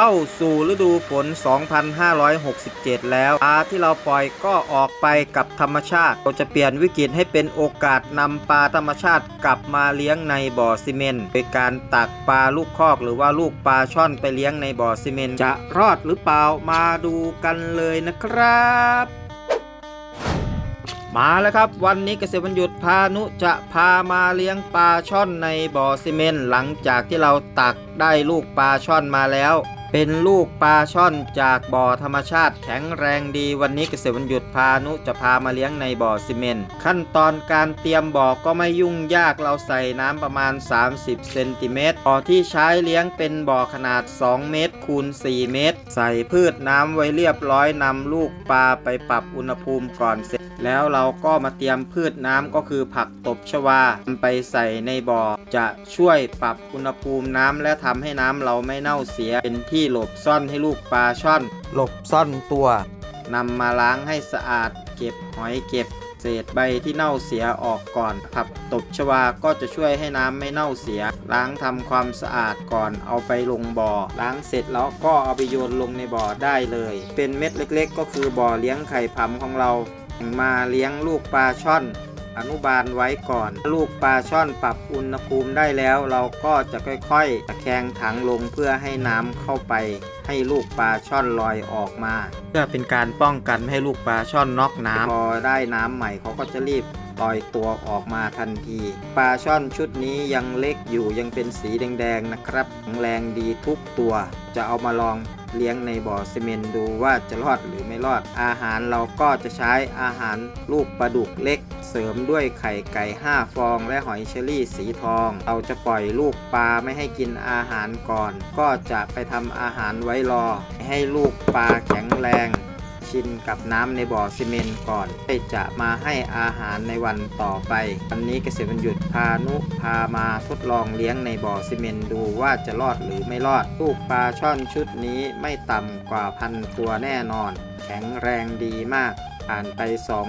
เข้าสู่ฤดูฝน 2567 แล้วปลาที่เราปล่อยก็ออกไปกับธรรมชาติ เราจะเปลี่ยนวิกฤตให้เป็นโอกาสนำปลาธรรมชาติกลับมาเลี้ยงในบ่อซีเมนต์โดยการตักปลาลูกคอกหรือว่าลูกปลาช่อนไปเลี้ยงในบ่อซีเมนต์จะรอดหรือเปล่ามาดูกันเลยนะครับมาแล้วครับวันนี้เกษตรวันหยุดพานุจะพามาเลี้ยงปลาช่อนในบ่อซีเมนต์หลังจากที่เราตักได้ลูกปลาช่อนมาแล้ว เป็นลูกปลาช่อนจากบ่อธรรมชาติแข็งแรงดีวันนี้เกษตรวันหยุดพานุจะพามาเลี้ยงในบ่อซีเมนต์ขั้นตอนการเตรียมบ่อก็ไม่ยุ่งยากเราใส่น้ำประมาณ 30 เซนติเมตรบ่อที่ใช้เลี้ยงเป็นบ่อขนาด 2 เมตรคูณ 4 เมตร ใส่พืชน้ำไว้เรียบร้อยนำลูกปลาไปปรับอุณหภูมิก่อนเสร็จ แล้วเราก็มาเตรียมพืชน้ำก็คือผักตบชวานำไปใส่ในบ่อ จะช่วยปรับอุณหภูมิน้ำและทำให้น้ำเราไม่เน่าเสีย เป็นที่หลบซ่อนให้ลูกปลาช่อน หลบซ่อนตัวนำมาล้างให้สะอาด เก็บหอยเก็บ เศษใบที่เน่าเสียออกก่อน ผักตบชวาก็จะช่วยให้น้ำไม่เน่าเสีย ล้างทำความสะอาดก่อนเอาไปลงบ่อ ล้างเสร็จแล้วก็เอาไปโยนลงในบ่อได้เลย เป็นเม็ดเล็กๆ ก็คือบ่อเลี้ยงไข่ผำของเรา มาเลี้ยงลูกปลาช่อนอนุบาลไว้ก่อน ลูกปลาช่อนปรับอุณหภูมิได้แล้ว เราก็จะค่อยๆตะแคงถังลงเพื่อให้น้ำเข้าไป ให้ลูกปลาช่อนลอยออกมา เพื่อเป็นการป้องกันไม่ให้ลูกปลาช่อนน็อกน้ำพอได้น้ำใหม่เขาก็จะรีบลอยตัวออกมาทันที ปลาช่อนชุดนี้ยังเล็กอยู่ยังเป็นสีแดงๆนะครับแข็งแรงดีทุกตัว จะเอามาลอง เลี้ยงในบ่อซีเมนต์ดูว่าจะรอดหรือไม่รอด อาหารเราก็จะใช้อาหารลูกปลาดุกเล็ก เสริมด้วยไข่ไก่ 5 ฟองและหอยเชอรี่สีทอง เราจะปล่อยลูกปลาไม่ให้กินอาหารก่อน ก็จะไปทำอาหารไว้รอ ให้ลูกปลาแข็งแรง ชินกับน้ำในบ่อซีเมนต์ก่อนที่จะมาให้อาหารในวันต่อไป วันนี้เกษตรบรรยุดพานุพามาทดลองเลี้ยงในบ่อซีเมนต์ดูว่าจะรอดหรือไม่รอดลูกปลาช่อนชุดนี้ไม่ต่ำกว่าพันตัวแน่นอน แข็งแรงดีมาก ผ่านไป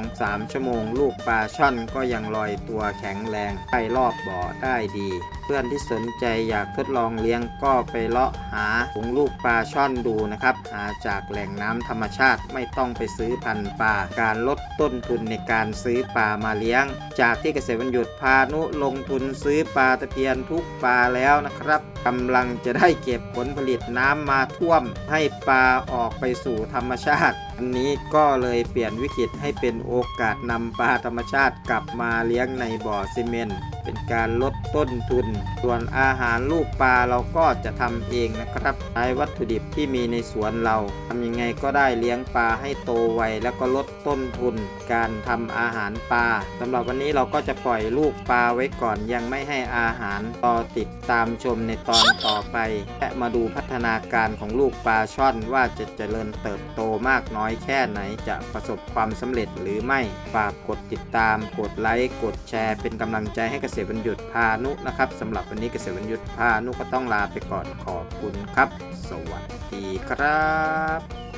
2-3 ชั่วโมง ลูกปลาช่อนก็ยังลอยตัวแข็งแรงไปรอบบ่อได้ดี เพื่อนที่สนใจอยากทดลองเลี้ยงก็ไปเลาะหาถุงลูกปลาช่อนดูนะครับ หาจากแหล่งน้ำธรรมชาติไม่ต้องไปซื้อพันธุ์ปลา การลดต้นทุนในการซื้อปลามาเลี้ยง จากที่เกษตรวันหยุดพานุลงทุนซื้อปลาตะเพียนทุกปลาแล้วนะครับกำลังจะได้เก็บผลผลิตน้ำมาท่วม ให้ปลาออกไปสู่ธรรมชาติ อันนี้ก็เลยเปลี่ยนวิกฤตให้เป็นโอกาสนำปลาธรรมชาติกลับมาเลี้ยงในบ่อซีเมนต์ เป็นการลดต้นทุน ส่วนอาหารลูกปลาเราก็จะทำเองนะครับใช้วัตถุดิบที่มีในสวนเราทำยังไงก็ได้เลี้ยงปลาให้โตไวแล้วก็ลดต้นทุน การทำอาหารปลาสำหรับวันนี้เราก็จะปล่อยลูกปลาไว้ก่อนยังไม่ให้อาหารต่อติดตามชมในตอนต่อไป และมาดูพัฒนาการของลูกปลาช่อนว่าจะเจริญเติบโตมากน้อยแค่ไหนจะประสบความสำเร็จหรือไม่ฝากกดติดตามกดไลค์กดแชร์เป็นกำลังใจให้เกษตรบรรยุทธ์พานุนะครับสำหรับวันนี้เกษตรบรรยุทธ์พานุก็ต้องลาไปก่อนขอบคุณครับ สวัสดีครับ